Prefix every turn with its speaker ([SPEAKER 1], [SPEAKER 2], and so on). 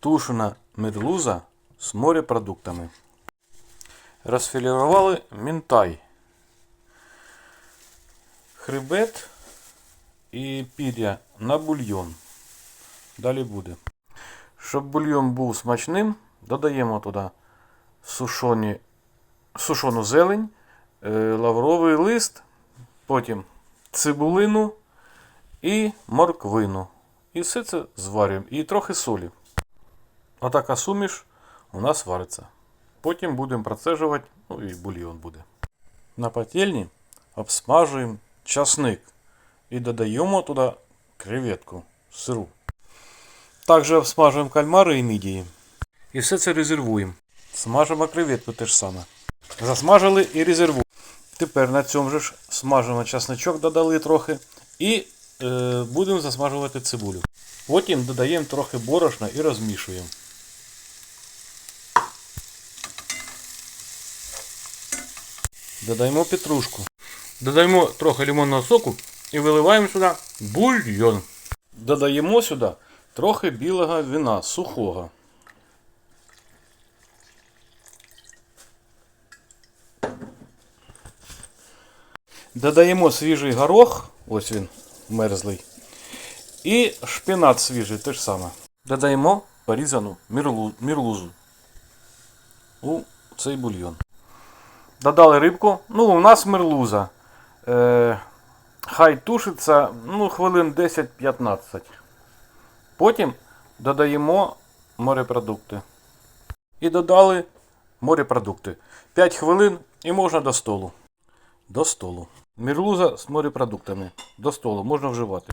[SPEAKER 1] Тушена медуза з морепродуктами. Розфілірували мінтай. Хребет і пір'я на бульйон. Далі буде. Щоб бульйон був смачним, додаємо туди сушоні, сушону зелень, е, лавровий лист, потім цибулину і морквину. І все це зварюємо. І трохи солі. Отака суміш у нас вариться. Потім будемо процежувати, ну і бульйон буде. На пательні обсмажуємо часник і додаємо туди креветку сиру. Також обсмажуємо кальмари і мідії. І все це резервуємо. Смажимо креветку те ж саме. Засмажили і резервуємо. Тепер на цьому ж смажимо часничок, додали трохи. І е, будемо засмажувати цибулю. Потім додаємо трохи борошна і розмішуємо. Додаємо петрушку. Додаємо трохи лимонного соку і виливаємо сюди бульйон. Додаємо сюди трохи білого вина сухого. Додаємо свіжий горох, ось він мерзлий. І шпинат свіжий, те ж саме. Додаємо порізану мірлу, мірлузу у цей бульйон. Додали рибку. Ну, у нас мерлуза. Е, хай тушиться ну, хвилин 10-15. Потім додаємо морепродукти. І додали морепродукти. 5 хвилин і можна до столу. До столу. Мерлуза з морепродуктами. До столу можна вживати.